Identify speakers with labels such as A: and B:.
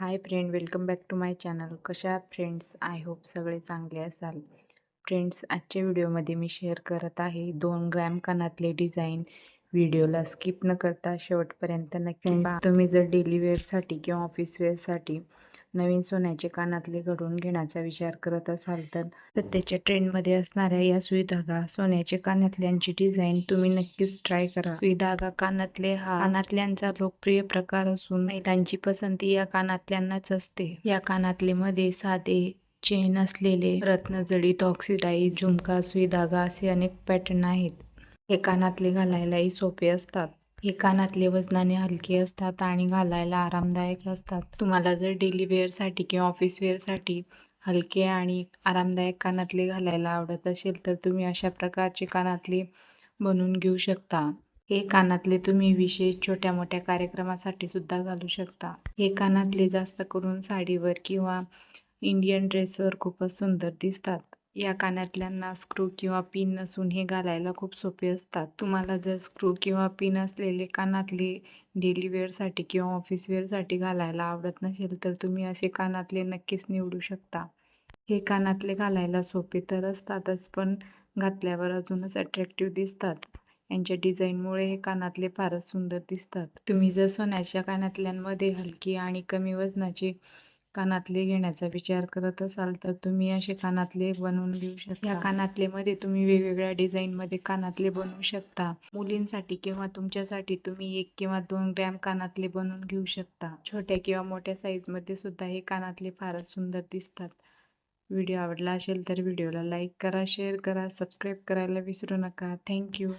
A: Hi friend welcome back to my channel कशा आहात friends I hope सगळे चांगले असाल. फ्रेंड्स आजच्या व्हिडिओमध्ये मी शेअर करत आहे दोन ग्रॅम कानातले डिझाईन व्हिडिओला स्किप न करता शेवटपर्यंत नक्की. तुम्ही जर डेली वेअरसाठी किंवा ऑफिस वेअरसाठी नवीन सोन्याचे कानातले घडवून घेण्याचा विचार करत असाल तर सध्याच्या ट्रेंडमध्ये असणाऱ्या या सुई धागा सोन्याचे कानातल्यांची डिझाईन तुम्ही नक्कीच ट्राय करा. सुई धागा कानातले हा कानातल्यांचा लोकप्रिय प्रकार असून महिलांची पसंती या कानातल्यांनाच असते. या कानातले मध्ये साधे चेन असलेले रत्नजडीत ऑक्सिडाईज झुमका सुई धागा असे अनेक पॅटर्न आहेत. हे कानातले घालायलाही सोपे असतात. हे कानातले वजनाने हलके असतात आणि घालायला आरामदायक असतात. तुम्हाला जर डेली वेअरसाठी किंवा ऑफिस वेअरसाठी हलके आणि आरामदायक कानातले घालायला आवडत असेल तर तुम्ही अशा प्रकारचे कानातले बनवून घेऊ शकता. हे कानातले तुम्ही विशेष छोट्या मोठ्या कार्यक्रमासाठी सुद्धा घालू शकता. हे कानातले जास्त करून साडीवर किंवा इंडियन ड्रेसवर खूपच सुंदर दिसतात. या कानातल्यांना स्क्रू किंवा पिन नसून हे घालायला खूप सोपे असतात. तुम्हाला जर स्क्रू किंवा पिन असलेले कानातले डेली वेअरसाठी किंवा ऑफिस वेअरसाठी घालायला आवडत नसेल तर तुम्ही असे कानातले नक्कीच निवडू शकता. हे कानातले घालायला सोपे तर असतातच पण घातल्यावर अजूनच अट्रॅक्टिव्ह दिसतात. यांच्या डिझाईनमुळे हे कानातले फारच सुंदर दिसतात. तुम्ही जर सोन्याच्या कानातल्यांमध्ये हलकी आणि कमी वजनाचे कानातले घेण्याचा विचार करत असाल तर तुम्ही असे कानातले बनवून घेऊ शकता. या कानातलेमध्ये तुम्ही वेगवेगळ्या डिझाईनमध्ये कानातले बनवू शकता. मुलींसाठी किंवा तुमच्यासाठी तुम्ही एक किंवा दोन ग्रॅम कानातले बनवून घेऊ शकता. छोट्या किंवा मोठ्या साईजमध्ये सुद्धा हे कानातले फारच सुंदर दिसतात. व्हिडिओ आवडला असेल तर व्हिडिओला लाईक करा शेअर करा सबस्क्राईब करायला विसरू नका. थँक्यू